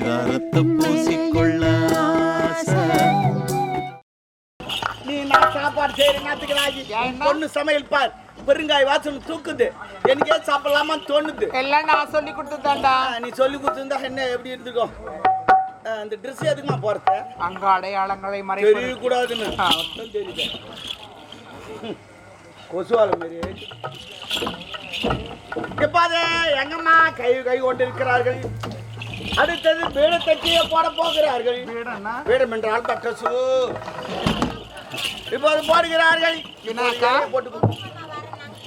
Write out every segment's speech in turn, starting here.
பரிதாரத்தை பூசிக்கொள்ள. நீ நான் சாப்பாடு செய்யற நேரத்துக்கு பொண்ணு சமையல் பார். பெருங்காய் வாசனை தூக்குது. எனக்கே சாப்பிடலாமா தோணுது. எல்லாம் நான் சொல்லி கொடுத்துதான்டா நீ சொல்லி கொடுத்துருந்தா என்ன எப்படி இருந்திருக்கும் அந்த ட்ரெஸ் எதுக்குமா போறது அங்க அடையாளங்களை மறைப்பது. தெரியக்கூடாதுன்னு. அதான் தெரியுது. கொசுவால மாரி. எப்பாது எங்கம்மா கை கை கொண்டு இருக்கிறார்கள் அடுத்தது வீடு தட்டியே போட போகிறார்கள்? வீடம் என்றால் பட்டசு இப்போது போடுகிறார்கள்? போட்டு.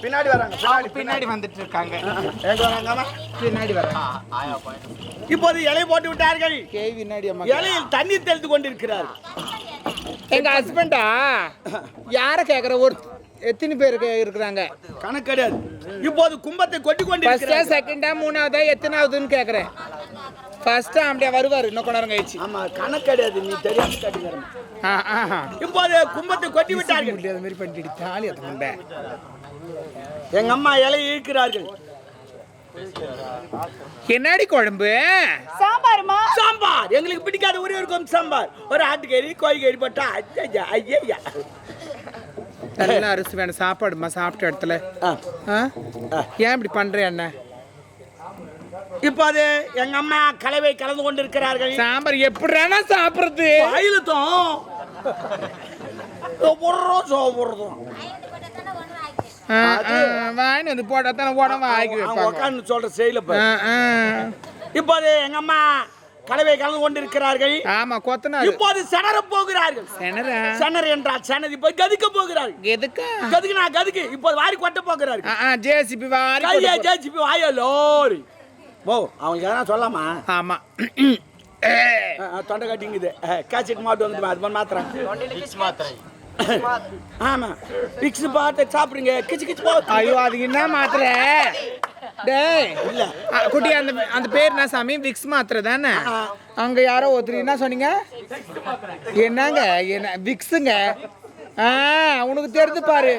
பின்னாடி வராங்க. பின்னாடி பின்னாடி. வந்துட்டு இருக்காங்க எங்க வராங்கம்மா? பின்னாடி வர இப்போது இலை போட்டு விட்டார்கள். பின்னாடி அம்மா இலையில் தண்ணீர் தெளித்து கொண்டிருக்கிறார்கள் எங்க ஹஸ்பண்டா யார கேக்குற? ஒரு எத்தனை பேர் இருக்கிறாங்க? கணக்கு கிடையாது இப்போது கும்பத்தை கொட்டி ஃபர்ஸ்டா கொண்டிருக்கிறார்கள். செகண்டா மூணாவதா எத்தனாவதுன்னு கேக்குறேன். ஃபர்ஸ்டா அப்படியே வருவாரு இன்னும் கொஞ்ச நேரம் கழிச்சு. ஆமா கணக்கு கிடையாது நீ தெரியாம கட்டிக்கிறேன் ஆஹா. இப்போது கும்பத்தை கொட்டி விட்டார்கள். முடியாத மாதிரி பண்ணிட்டு தாலி எத்தனை எங்க அம்மா இலை இழுக்கிறார்கள். என்னடி குழம்பு? சாம்பாருமா? சாம்பார். எங்களுக்கு பிடிக்காத ஒரே ஒரு கொஞ்சம் சாம்பார். ஒரு ஆட்டுக்கறி கோழிக்கறி போட்டா ஐயா ஐயா நல்ல அரிசி வேணும். சாப்பாடுமா சாப்பிட்ட இடத்துல. ஆ? ஏன் இப்படி பண்ற என்ன? இப்போது எங்க அம்மா கலவை கலந்து கொண்டிருக்கிறார்கள். சாம்பார் எப்படினா சாப்பிடுறது? அயிலுத்தம் போடுறோம் சோப்படுறதும் வாங்கி வந்து போட்டா தானே உடம்பு ஆக்கி உட்காந்து சொல்ற செயல ஆ. இப்போது எங்க அம்மா கலவை கலந்து கொண்டிருக்கிறார்கள். ஆமா கொத்தனாரு. இப்போது செனர போகிறார்கள். செனரா செனர் என்றால் செனர் இப்போ கதிக்க போகிறார்கள். எதுக்கு? கதுக்கு நான் கதுக்கு. இப்போ வாரி கொட்ட போகிறார்கள். ஜேசிபி வாரி ஜேசிபி வாயா லோரி. ஓ அவங்க எதனா சொல்லாமா ஆமா. ஆ, ஆ, தொண்டை கட்டிங்குது. கேசட் மாட்டு வந்து அது பண்ண மாத்திரம். ஆமா. பிக்ஸ் பாட்டு சாப்பிடுங்க. கிச்சு கிச்சு போ. ஐயோ அது என்ன மாத்திரை? டேய். இல்ல. குட்டி அந்த அந்த பேர் என்ன சாமி? விக்ஸ் மாத்திரை தானே? அங்க யாரோ ஒருத்தர் என்ன சொன்னீங்க? என்னங்க? என்ன விக்ஸுங்க ஆ உனக்கு தெரிஞ்சு பாரு.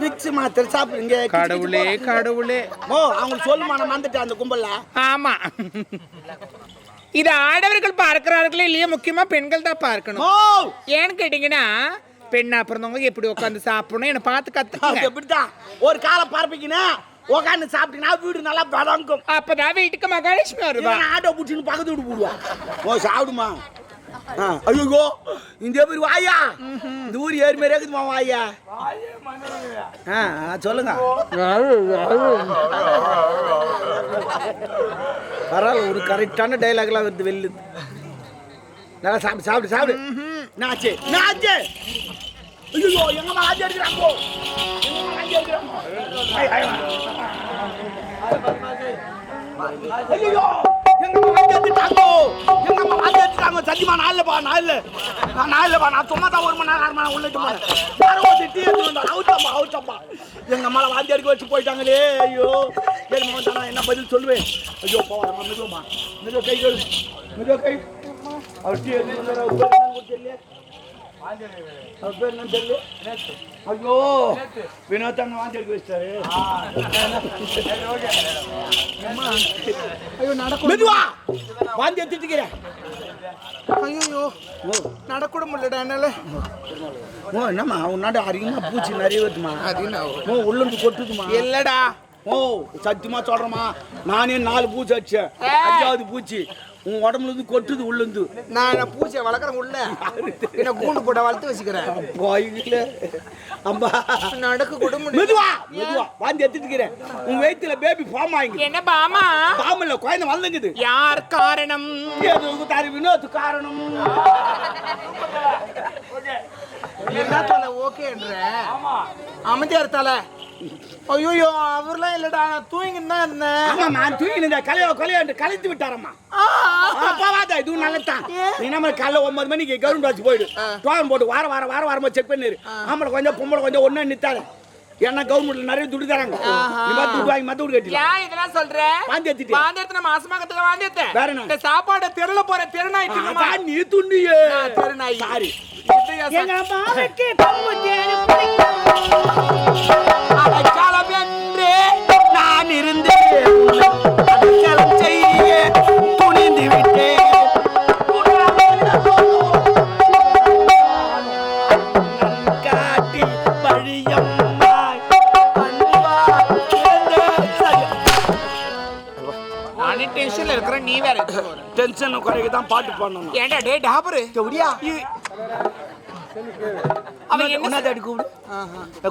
பிக்ஸ் மாத்திரை சாப்பிடுங்க கடவுளே. கடவுளே. ஓ அவங்க சொல்லுமா நான் வந்துட்டேன் அந்த கும்பல்ல. ஆமா. இது ஆடவர்கள் பார்க்கிறார்களே இல்லையா? முக்கியமா பெண்கள் தான் பார்க்கணும். ஏன்னு கேட்டீங்கன்னா பெண்ணா பிறந்தவங்க எப்படி உட்காந்து சாப்பிடணும்? என்ன பார்த்து கத்துக்கங்க. எப்படித்தான்? ஒரு காலை பரப்பிக்கினா உக்காந்து சாப்பிட்டீங்கன்னா வீடு நல்லா பதங்கும் அப்பதான் வீட்டுக்கு மகாலட்சுமி வருவா. ஆட்டோ பிடிச்சின்னு பக்கத்து வீட்டு போடுவான் ஓ சாப்பிடுமா? ஐயோ இந்த பேர் வாயா? இந்த ஊர் ஏறி மாதிரி இருக்குது வாயா? ஆ ஆ, சொல்லுங்க. பரவாயில்ல ஒரு கரெக்டான டைலாக்லாம் வருது வெளில. நல்லா சாப்பிடு சாப்பிடு சாப்பிடு. நாச்சு நாச்சு ஐயோ எங்க மாஜி அடிக்கிறாங்க? எங்கம்மா ஆஜி எடுக்கிறாங்கோ ஐ, ஐயோ எங்க மாஜி அடிக்கிறாங்க நான் இல்லப்பா நான் சும்மா தான் ஒரு மணி நேரம் அரை மணி நேரம் உள்ளிட்டு போனேன் யாரோ ஒரு டீ எடுத்து வந்தா அவுட்டம்மா அவுட்டம்மா எங்க அம்மால வாந்தி எடுக்க வச்சு போயிட்டாங்களே ஐயோ. அம்மா நான் என்ன பதில் சொல்லுவேன்? ஐயோ போவாரம்மா மெதுவம்மா மெதுவ கை கழு மெதுவ கை. அவர் டீ தெரியல. அவர் பேர் தெரியல. ஐயோ வினோத் வாந்தி எடுக்க வச்சிட்டாரு. ஐயோ நடக்கும். வாந்தி எடுத்துக்கிறேன் ஐயோ நடக்கூட முடியலடா என்னால. ஓ என்னம்மா உன்னாட அதிகமா பூச்சி நிறைய வருதுமா? அது என்ன ஓ உள்ளுந்து கொட்டுதுமா? இல்லடா. ஓ சத்தியமா சொல்றேம்மா. நானே நாலு பூச்சி அடிச்சேன். அஞ்சாவது பூச்சி. உன் உடம்புல இருந்து கொட்டுது உள்ளுந்து. நான் பூச்சியை வளர்க்குறேன் உள்ள? என்ன கூண்டு போட்ட வளர்த்து வச்சுக்கிறேன்? கோயில அம்பா நடக்க கூட மெதுவா மெதுவா வாந்தி எடுத்துக்கிறேன் உன் வயித்துல பேபி ஃபார்ம் ஆகிங்க என்ன பாமா? பாம்பு இல்ல குழந்தை வளர்ந்துக்குது. யார் காரணம்? ஏதோ தாரி வினோத் காரணம். என்ன தலை ஓகேன்ற? அமைதியார் தலை. ஐயோ அவர்லாம் இல்லடா நான் தூங்கின்னு தான் இருந்தேன். நான் தூங்கி இந்த கலையோ கலையோ என்று கலைத்து விட்டாரம்மா. ஆ, அப்பாவாதா இது நல்லதான் நீ நம்ம காலைல ஒன்பது மணிக்கு கவர்மெண்ட் வச்சு போயிடு. டோக்கன் போட்டு வார வாரம் வாரம் வாரமா செக் பண்ணிரு. ஆம்பளை கொஞ்சம் பொம்பளை கொஞ்சம் ஒண்ணு நித்தாரு ஏன்னா கவர்மெண்ட்ல நிறைய துட்டு தராங்க. துட்டு வாங்கி மத்த வீடு கட்டி ஏன் இதெல்லாம் சொல்ற? வாந்தி எடுத்துட்டு. வாந்தி எடுத்து நான் மாசமா கத்துக்க வாந்தி எடுத்தேன். வேற என்ன? இந்த சாப்பாடு தெருல போற தெருநாய் தின்னுமா? நீ துண்டியே நான் தெருநாய். சாரி. எங்க மாவுக்கு பங்கு தேடு பிடிக்கும். நானே டென்ஷன்ல இருக்கிறேன் நீ வேற டென்ஷன் குறைக்க தான் பாட்டு பாடணும் ஏன்டா டே டாபரு. எப்படியா அவன் என்ன தேடி கூப்பிடு.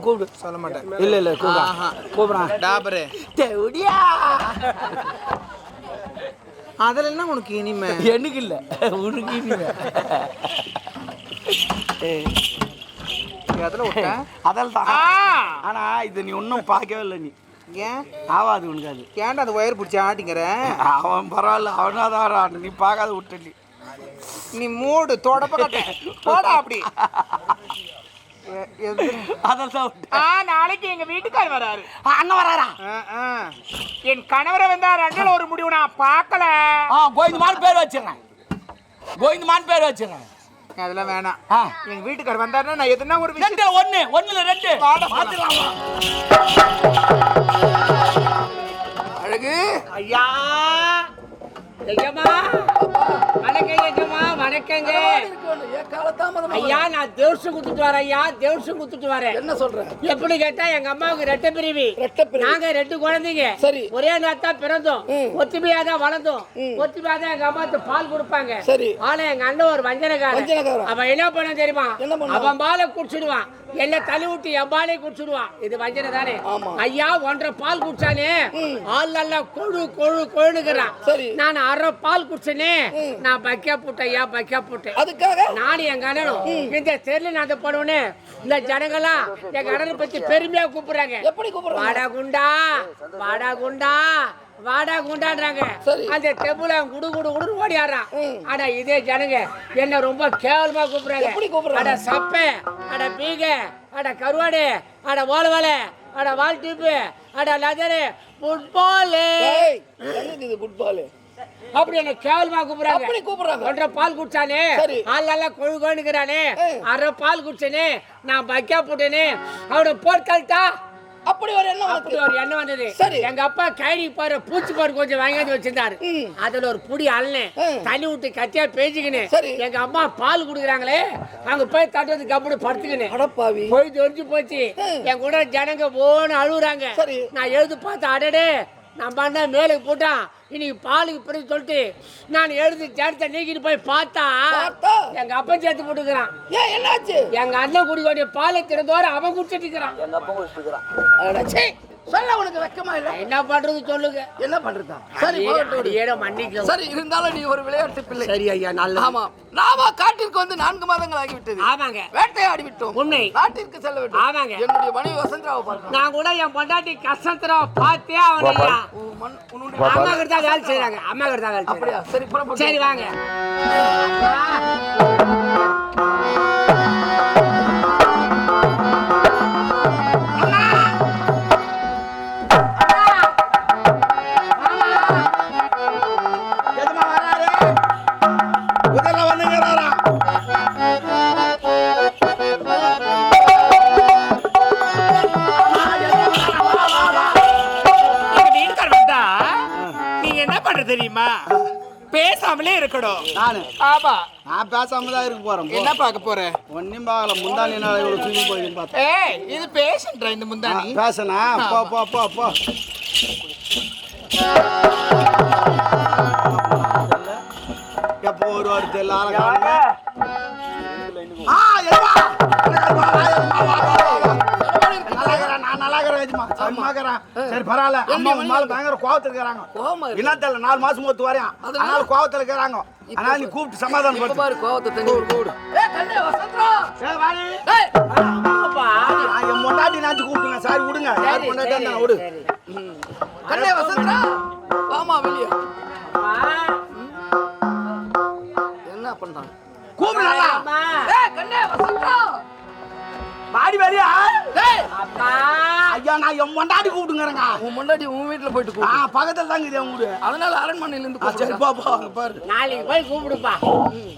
கூப்பிடு. சொல்ல மாட்டேன். இல்ல இல்ல கூப்பிடு. ஆஹா. கூப்பிடுறான் டாபரு. தேவடியா அதுல என்ன உனக்கு இனிமே? எனக்கு இல்ல. உனக்கு இனிமே. அதுல விட்ட அதால் தான். ஆனா இது நீ ஒன்றும் பார்க்கவே இல்லை நீ. ஏன்? ஆவாது உனக்கு அது. ஏன்டா அந்த ஒயர் பிடிச்சி ஆட்டிங்கிற? அவன் பரவாயில்ல அவனா தான். நீ பார்க்காத விட்டு நீ. மூடு தொடப்ப போடா அப்படி. நாளைக்கு எங்க வீட்டுக்கார் வராரு. அண்ணன் வராரா. என் கணவரை வந்தா ரெண்டுல ஒரு முடிவு நான் பார்க்கல. கோவிந்தமான் பேர் வச்சிடுறேன். கோவிந்தமான் பேர் வச்சிடுறேன். அதெல்லாம் வேணாம். எங்க வீட்டுக்கார் வந்தாருன்னா நான் எதுனா ஒரு விஷயம் ஒண்ணு ஒண்ணுல ரெண்டு. அழகு. ஐயா. ஐயம்மா. வணக்கம் ஐயம்மா வணக்கங்க. ஐயா நான் தேவசம் குத்துட்டு வரேன் ஐயா தேவசம் குத்துட்டு வரேன். என்ன எப்படி கேட்டா எங்க அம்மாவுக்கு ரெட்டை பிரிவி. நாங்க ரெண்டு குழந்தைங்க. சரி. ஒரே நேரத்தா பிறந்தோம். ஒத்துமையா தான் வளர்ந்தோம். ஒத்துமையா தான் எங்க அம்மாக்கு பால் கொடுப்பாங்க. சரி. ஆனா எங்க அண்ணன் ஒரு வஞ்சனக்காரன். அவன் என்ன பண்ண தெரியுமா? அவன் பாலை குடிச்சிடுவான். எல்லாம் தள்ளி விட்டு என் பாலே குடிச்சிடுவான். இது வஞ்சனை தானே. ஐயா ஒன்றரை பால் குடிச்சானே? ஆள் நல்லா கொழு கொழு கொழுனுக்குறான். நான் அரை பால் குடிச்சனே. நான் பக்கியா போட்டேன் ஐயா பக்கியா போட்டேன். அதுக்காக? நானும் எங்க அண்ணனும் இந்த தெருல நான் அதை பண்ணுவேன்னு இந்த ஜனங்களாம் எங்க அண்ணனை பத்தி பெருமையா கூப்பிடுறாங்க. எப்படி கூப்பிடுறாங்க? வாடா குண்டா வாடா குண்டா வாடா குண்டான்றாங்க சரி. அந்த தெப்புல குடு குடு குடுன்னு ஓடியாடுறான் ஆனா இதே ஜனங்க. என்ன ரொம்ப கேவலமா கூப்பிடுறாங்க. எப்படி கூப்பிடுறாங்க? அட சப்பை. அட பீக. அட கருவாடு. அட ஓலவாலை. அட வால் டிப்பு அட லதரு. ஃபுட்பாலு இது ஃபுட்பால் அப்படி என்ன கேவலமா கூப்பிடுறாங்க. அப்படி கூப்பிடுறாங்க. ஒன்றரை பால் குடிச்சானே. சரி. ஆள் நல்லா கொழு கொழுக்கிறானே. அரை பால் குடிச்சனே. நான் பக்கா போட்டேனே. அவனை போட்டு கழட்டா அப்படி ஒரு எண்ணம் அப்படி ஒரு எண்ணம் வந்தது சரி. எங்க அப்பா கைடி பாரு பூச்சி பாரு கொஞ்சம் வாங்கியாந்து வச்சிருந்தாரு. அதுல ஒரு புடி அள்ளனேன். தண்ணி விட்டு கட்டியா பேசிக்கினேன். எங்க அம்மா பால் குடுக்குறாங்களே அங்க போய் தட்டுறது கப்படி படுத்துக்கினேன் போய் தெரிஞ்சு போச்சு. என் கூட ஜனங்க ஓன்னு அழுகுறாங்க. நான் எழுது பார்த்து அடடே நம்ம அண்ணன் மேலுக்கு போட்டான் இன்னைக்கு பாலுக்கு பிறகு சொல்லிட்டு நான் எழுதி ஜனத்தை நீக்கிட்டு போய் பார்த்தா? எங்க அப்பன் சேர்த்து போட்டுக்கிறான். ஏன் என்னாச்சு? எங்க அண்ணன் குடிக்க வேண்டிய பாலை திறந்தோட அவன் குடிச்சிட்டு இருக்கிறான். அட, சீ, சொல்ல உனக்கு வெக்கமா இல்ல? என்ன பண்றது சொல்லுங்க. என்ன பண்றதா? சரி. ஏடோ மன்னிக்க சரி இருந்தாலும் நீ ஒரு விளையாட்டு பிள்ளை. சரி ஐயா நல்ல ஆமா. நாம காட்டிற்கு வந்து நான்கு மாதங்கள் ஆகிவிட்டது. ஆமாங்க. வேட்டையாடி விட்டோம் உண்மை. நாட்டிற்கு செல்ல வேண்டும். ஆமாங்க. என்னுடைய மனைவி வசந்தராவை பார்க்கணும். நான் கூட என் பொண்டாட்டி கஷ்டத்துல பார்த்தே அவன் ஐயா. உன் மண்- உன்னுடைய அம்மா கிட்ட தான் வேலை செய்யறாங்க அம்மா கிட்ட தான் வேலை அப்படியா? சரி சரி வாங்க. பேசாமலே இருக்கணும். நானு. ஆமா. நான் பேசாம தான் இருக்க போறேன். என்ன பார்க்க போற? ஒன்னும் பார்க்கல. முந்தானி நாள் இவ்வளவு தூக்கி போயின்னு பார்த்தேன். ஏய் இது பேஷண்ட்ரா இந்த முந்தானி? பேசனா போ போ போ போ. எப்போ ஒரு காணுமே. ஆ, இருக்கிறேன். சரி பரவாயில்ல. அம்மா உன் மேல பயங்கர கோவத்துல இருக்கிறாங்க. என்ன தெரியல நாலு மாசம் ஒத்து வரேன் அதனால கோவத்துல இருக்கிறாங்க. அதனால நீ கூப்பிட்டு சமாதானம் பண்ணு கோவத்தை தண்ணி கூடு வாடி. ஆமாப்பா. நான் என் பொண்டாட்டி நாச்சு கூப்பிட்டுங்க. சாரி விடுங்க. யார் பொண்டாட்டி இருந்தா விடு. கண்ணே வசந்தரா. வாமா வெளியே. என்ன பண்றான் கூப்பிடுறா அம்மா. ஏய் கண்ணே வசந்தரா. மாடி அப்பா. ஐயா நான் என் பொண்டாட்டி கூப்பிட்டுங்கிறேங்க. உன் முன்னாடி உன் வீட்டுல போயிட்டு ஆ பக்கத்துல தாங்க இது வீடு. அதனால அரண்மனையில இருந்து சரி கூப்பிடுறா. போ போ. அங்க பாரு. நாளைக்கு போய் கூப்பிடுப்பா.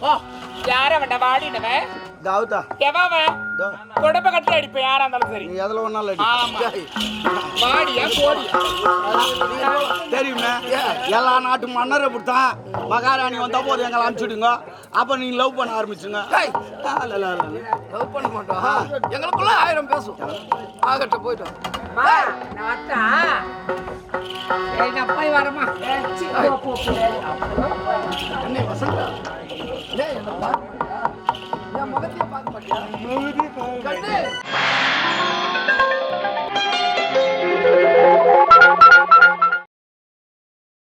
ஓ யார வேண்ட வாடினவன்? தாவுதா. எவன் தோ, குடம்ப கட்டி அடிப்பேன் யாரா இருந்தாலும் சரி. நீ எதுல ஒன்னாலும் அடி. ஆமா. வாடியா கோடியா? தெரியுமே எல்லா நாட்டு மன்னர் அப்படித்தான். மகாராணி வந்த போது எங்களை அனுப்பிச்சுடுங்க. அப்ப நீங்க லவ் பண்ண ஆரம்பிச்சுங்க. லவ் பண்ண மாட்டோம். எங்களுக்குள்ள ஆயிரம் பேசும் ஆகட்டும் போயிட்டோம் போய் வரேம்மா. கண்ணே வசந்தா. டேய் என்ன பார்க்க மாட்டியா என் முகத்தையே பார்க்க மாட்டியா கண்ணே